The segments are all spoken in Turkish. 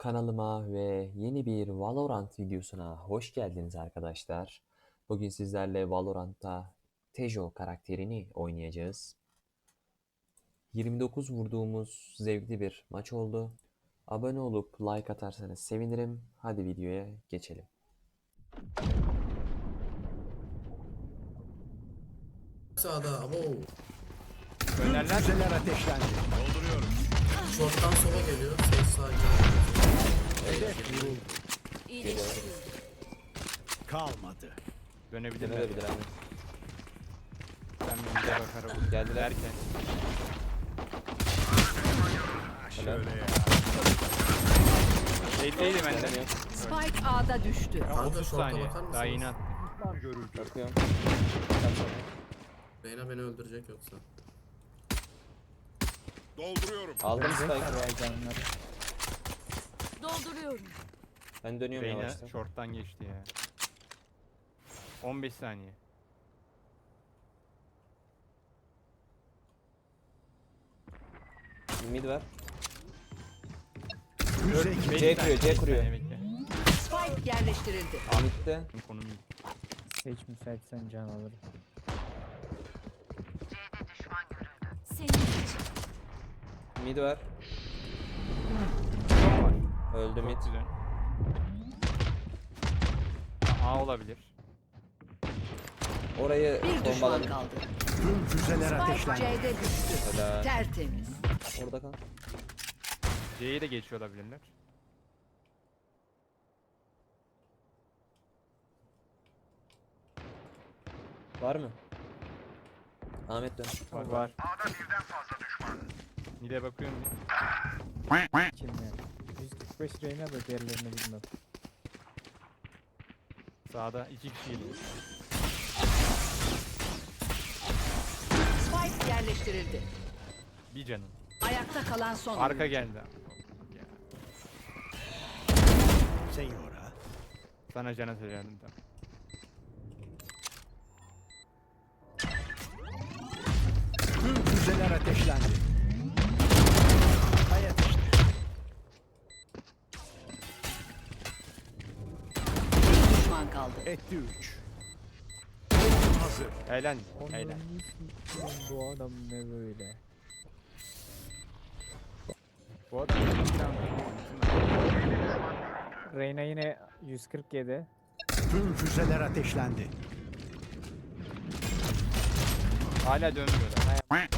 Kanalıma ve yeni bir Valorant videosuna hoş geldiniz arkadaşlar. Bugün sizlerle Valorant'ta Tejo karakterini oynayacağız. 29 vurduğumuz zevkli bir maç oldu. Abone olup like atarsanız sevinirim. Hadi videoya geçelim. Sağda abo. Önlerler. Füzeler ateşlendi. Short'tan sola geliyor. Ses sadece. Hedef Kalmadı. Dönebilirler. Dönebilir abi. Ben bir de bakarım. Geldiler. Derken. Şöyle ya. Şey değilim ben de. Dönüyor. Spike A'da düştü. Kanka 30 short'a saniye. Daha yeni attım. Bakıyorum. Reyna beni öldürecek yoksa. Aldım spike. Dolduruyorum. Ben dönüyorum Reyna yavaştan. short'tan geçti ya. 15 saniye. Mid var. 5 C kuruyor, C beş kuruyor. saniye bekle. Spike yerleştirildi. Mid'de. Konum iyi. Seç müsaitsen can alır. Senin için. Mid var. Öldü mid. Güzel. A olabilir. Bir Orayı düşman bombaladım. kaldı. Tüm füzeler Spike ateşlendi. C'de düştü. Helal. Tertemiz. Orada kal. C'ye de geçiyor olabilirler. Var mı? Ahmet dön. Var. Var. Nide bakıyorum. Kim ya? 145 Reyna da diğerlerini bilmem. Sağda iki kişi geliyor. Spike yerleştirildi. Bir canım. Ayakta kalan son Arka geldi. Senyora. Sana cana söyledim tamam. Tüm füzeler ateşlendi. Kaldı. Etti 3. Hazır. Eğlen. Eğlen. Bu adam ne böyle? Bu adam Reyna yine 147. Tüm füzeler ateşlendi. hala dönmüyorlar.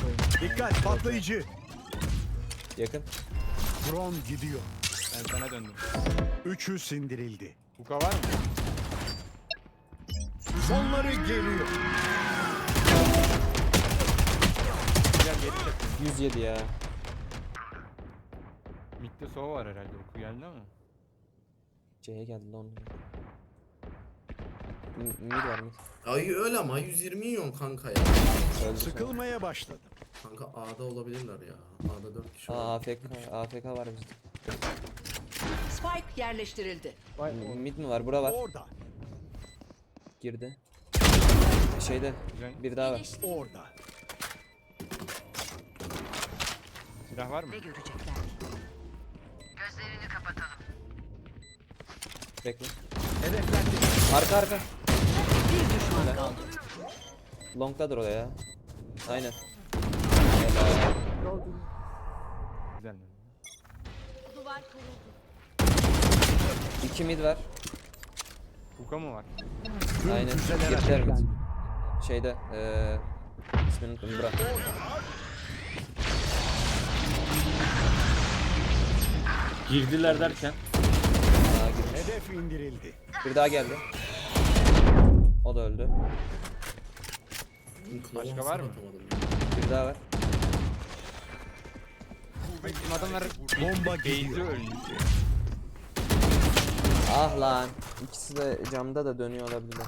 Dikkat patlayıcı. Yakın. Drone gidiyor. Ben sana döndüm. Üçü sindirildi. Buka var mı? Sonları geliyor. Gel geri çek. 107 ya. Mid'de sova var herhalde. Oku geldi ama. C'ye geldi lan. M- Mid var mid. Ay öyle ama 120 milyon kanka ya. Öldü sonra. Sıkılmaya başladım. Kanka A'da olabilirler ya. A'da 4 kişi Aa var. AFK, AFK var bizde. Spike yerleştirildi. Vay Mid mi var? Bura var. Orada. Girdi. Şeyde Güzel. bir daha var. Orada. Silah var mı? Ne görecekler? Bekle. Hedeflendi. Arka arka. Bir düşman kaldı. Long'dadır o ya. Aynen. Helal. Güzel mi? Duvar kuruldu. İki mid var. Buka mı var? Aynen. mid. ateşlendi. Şeyde eee ismini unuttum. Bura. Girdiler derken Aa, girmiş. Hedef indirildi. Bir daha geldi. O da öldü. Başka var mı? Bir daha var. Bizim adamlar Bomba gidiyor. ölmüş. Ah lan. İkisi de camda da dönüyor olabilirler.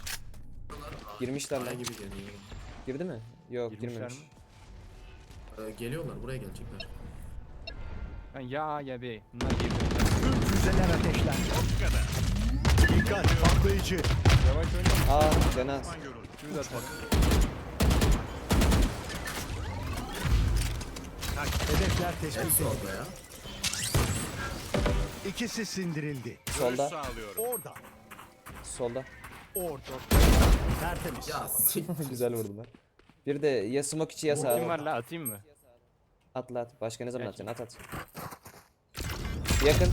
Girmişler lan. gibi geliyor. Girdi mi? Yok Girmişler girmemiş. mi? Ee, geliyorlar buraya gelecekler. Ben ya ya be. Bunlar girdi. Tüm füzeler ateşlendi. Dikkat patlayıcı. Yavaş oyna. Aa Cenaz. Şunu da atarım. Hedefler tespit Hepsi edildi. orada ya. İkisi sindirildi. Solda. Orada. Solda. Orada. Tertemiz. Ya. Güzel vurdular. Bir de ya smoke içi ya Kim sağ. var la atayım mı? Atla at. Başka ne zaman atacaksın? At at. Yakın.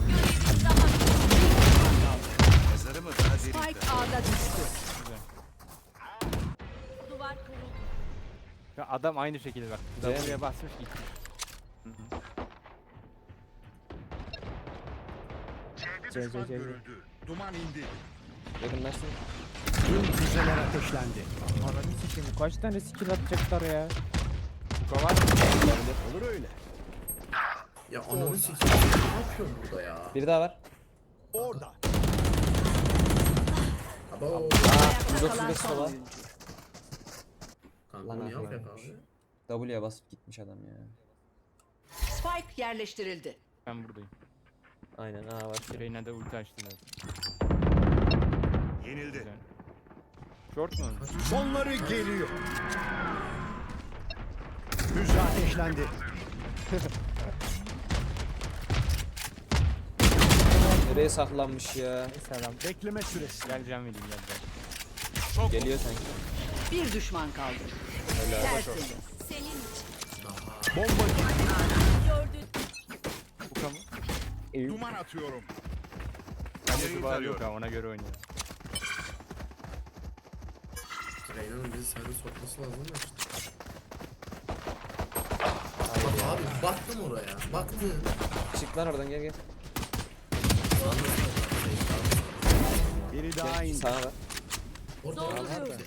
Spike A'da düştü. Duvar. Ya adam aynı şekilde bak. W'ye basmış gitti. C C C. Duman indi. Yakınlaştın. Tüm füzeler ateşlendi. Ananı sikeyim. Kaç tane skill atacaklar ya? Ko var. Olur öyle. Ya ananı sikeyim. Ne yapıyorsun burada ya? Bir daha var. Orada. Abo. Aa, Ayakta kalan 135 son sola. Kanka aferin. yapıyor abi? W'ye basıp gitmiş adam ya. Spike yerleştirildi. Ben buradayım. Aynen aa var. Reyna da ulti açtı zaten. Yenildi. Güzel. Short mu? Sonları geliyor. Füze ateşlendi. Nereye saklanmış ya? Selam. Bekleme süresi. Gel can vereyim gel gel. Geliyor sanki. Bir düşman kaldı. Tertemiz. Senin Bomba gitti. gördün. Bu kamu. Duman atıyorum. Bende duvar yok ha ona göre oynuyor. Reyna'nın bizi sayda sokması lazım da işte. Bak abi baktım oraya. Baktım. Çık lan oradan gel gel. Biri daha indi. Sağa var. Orada Dolduruyorum. var da.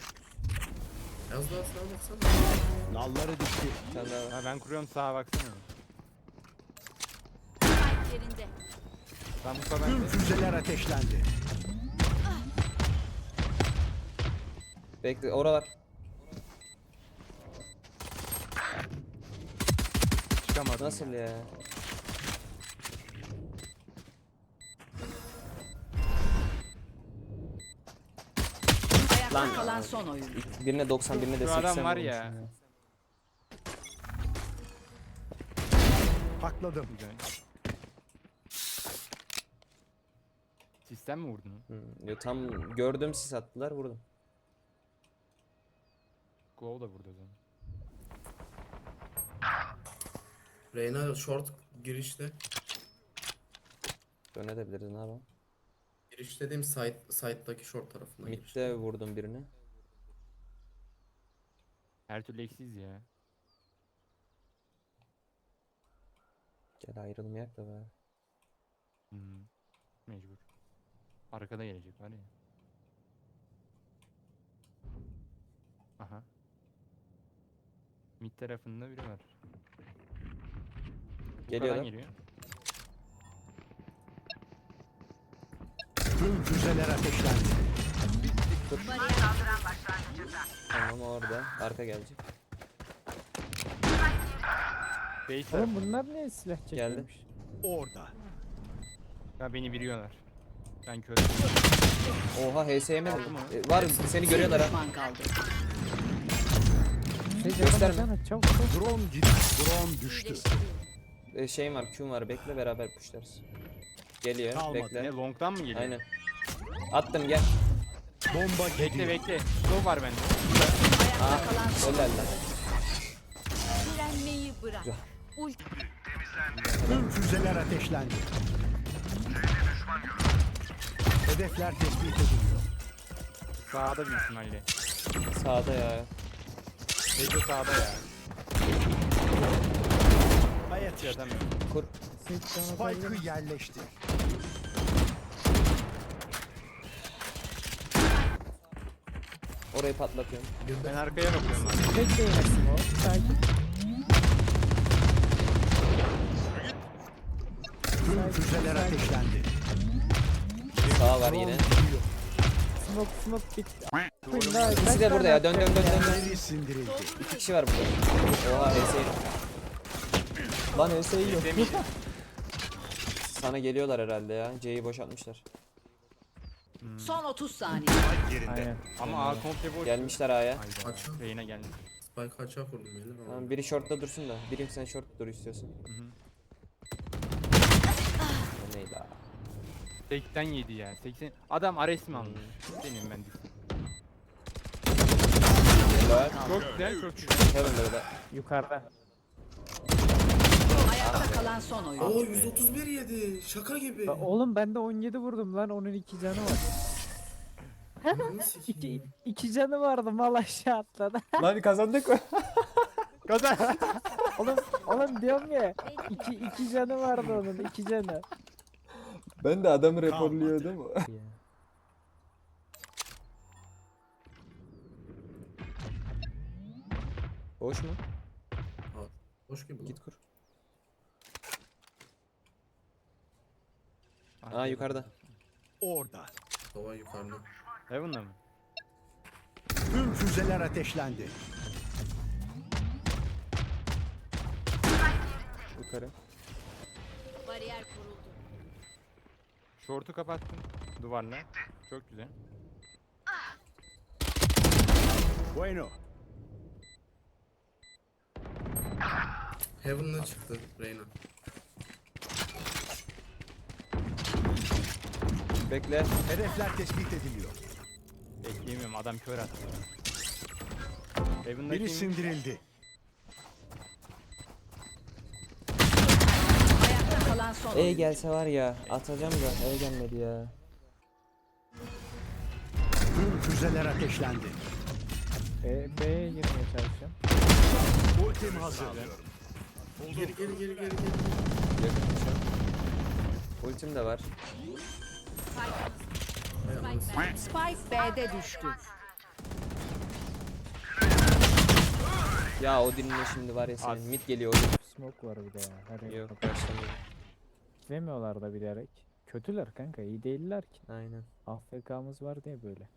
Yaz daha sağa baksana. Nalları dikti. Ha ben kuruyorum sağa baksana. Yerinde. Ben bu kadar Tüm füzeler ateşlendi. Bekle oralar. çıkamadım. Nasıl ya? Ayakta Lan. kalan son oyuncu. Birine 90 birine de Şu 80 adam var ya. Pakladım. Sistem mi vurdun? Hmm, yo, tam gördüm sis attılar vurdum. Glow da vurdu o zaman. Reyna short girişte. Dönebiliriz ne yapalım. Giriş dediğim side, side'daki short tarafına girişte. Mid'de vurdum birini. Her türlü eksiz ya. Gel ayrılmayak da be. Hmm. Mecbur. Arkada gelecek var ya. Aha. Mid tarafında biri var. Geliyor Yukarıdan da. geliyor. Tüm füzeler ateşlendi. Tamam orada. Arka gelecek. Base. Oğlum bunlar ne silah çekiyormuş? Orada. Ya beni biliyorlar. Ben kör. Oha HS yemedim. Aldı mı? E, var seni görüyorlar ha. düşman kaldı. Şey Gösterme. yapamazsana çabuk çabuk. Drone gitti. Drone düştü. E, şeyim var Q'm var bekle beraber pushlarız. Geliyor Kalmadı. Ne bekle. long'dan mı geliyor? Aynen. Attım gel. Bomba Bekle gidiyor. bekle. Slow var bende. Son Öller lan. Direnmeyi bırak. Ulti. Tüm füzeler ateşlendi. Hedefler tespit ediliyor. Sağda büyük ihtimalle. Sağda ya. Beyto sağda ya. Hayat adam yok. Kur. Spike'ı yerleştir. Orayı patlatıyorum. Ben arkaya bakıyorum abi. Tek değmesin o. Sakin. Tüm füzeler ateşlendi. Sağ var yine. Smoke smoke Daha İkisi de burada ya. Dön dön dön dön. dön. Sindirildi. İki kişi var burada. Oha HS. Lan HS yok. Sana geliyorlar herhalde ya. C'yi boşaltmışlar. Son 30 saniye. Aynen. Ama A komple boş. Gelmişler A'ya. Açıl. Reyna geldi. Spike kaçak vurdum beyler. Tamam, biri short'ta dursun da. Birim sen short dur istiyorsan. hı. O neydi abi? 87 ya. 80. Adam Ares mi almış? Senin ben düşün. Çok güzel, çok güzel. Da. Yukarıda. Ayakta kalan son oyuncu. Oo 131 yedi. Şaka gibi. Ba- Oğlum ben de 17 vurdum lan onun iki canı var. İki, sikeyim. iki canı vardı mal aşağı atladı. Lan kazandık mı? Kazan. oğlum oğlum diyorum ya iki, iki canı vardı onun iki canı. Ben de adamı raporluyordum. Boş mu? Hoş gibi. Git kur. Aa, Aa yukarıda. Orada. Hava yukarıda. Heaven'da mı? Tüm füzeler ateşlendi. Yukarı. Bariyer kuruldu. Short'u kapattım. Duvarla. Çok güzel. Bueno. Heaven'dan çıktı Reyna. Bekle. Hedefler tespit ediliyor. Bekleyemiyorum adam kör attı. Heaven'da Biri sindirildi. Ayakta kalan son E gelse var ya atacağım da E gelmedi ya. Tüm füzeler ateşlendi. E, B'ye girmeye çalışıyorum. Ultim hazır. Geri geri geri geri geri. Yakın şu an. Ultim de var. Spike B'de düştü. Ya o dinle şimdi var ya senin. Mid geliyor. Smoke var bir de ya. Her yer Yok başlamıyor. Gitmiyorlar da bilerek. Kötüler kanka iyi değiller ki. Aynen. AFK'mız var diye böyle.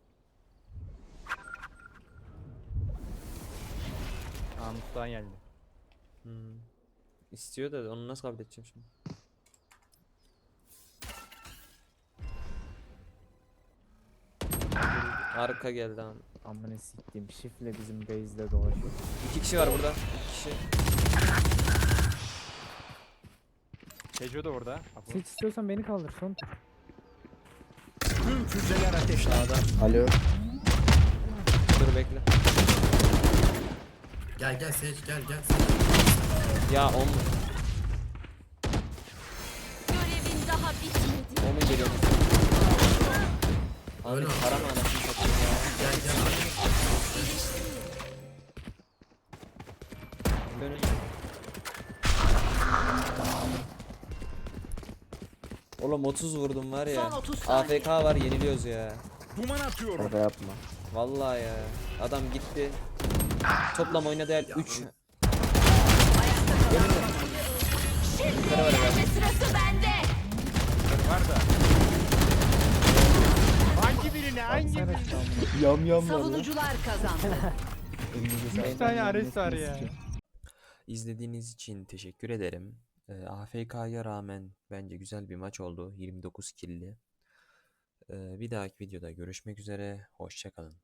Aa Mustafa geldi. Hmm. İstiyor da onu nasıl kabul edeceğim şimdi? Arka geldi abi. Amına siktiğim şifle bizim base'de dolaşıyor. İki kişi var burada. İki kişi. Tejo da orada. Apo. Seç istiyorsan beni kaldır son. Tüm füzeler ateşlendi. Alo. Dur bekle. Gel gel Sage gel gel. Ya on mu? Görevin daha bitmedi. O mu geliyor? Abi Öyle mı anasını satayım ya? Gel gel. Dönün. Oğlum 30 vurdum var ya. Son 30 saniye. AFK var yeniliyoruz ya. Duman atıyorum. yapma. Vallahi ya. Adam gitti. Toplam oynadı el 3. Yukarı var herhalde. Sırası bende. Var da. Hangi birine? Hangi birine? Yam yam Savunucular kazandı. Bir tane Ares var ya. İzlediğiniz için teşekkür ederim. Ee, AFK'ya rağmen bence güzel bir maç oldu. 29 kill'li. Ee, bir dahaki videoda görüşmek üzere. Hoşçakalın.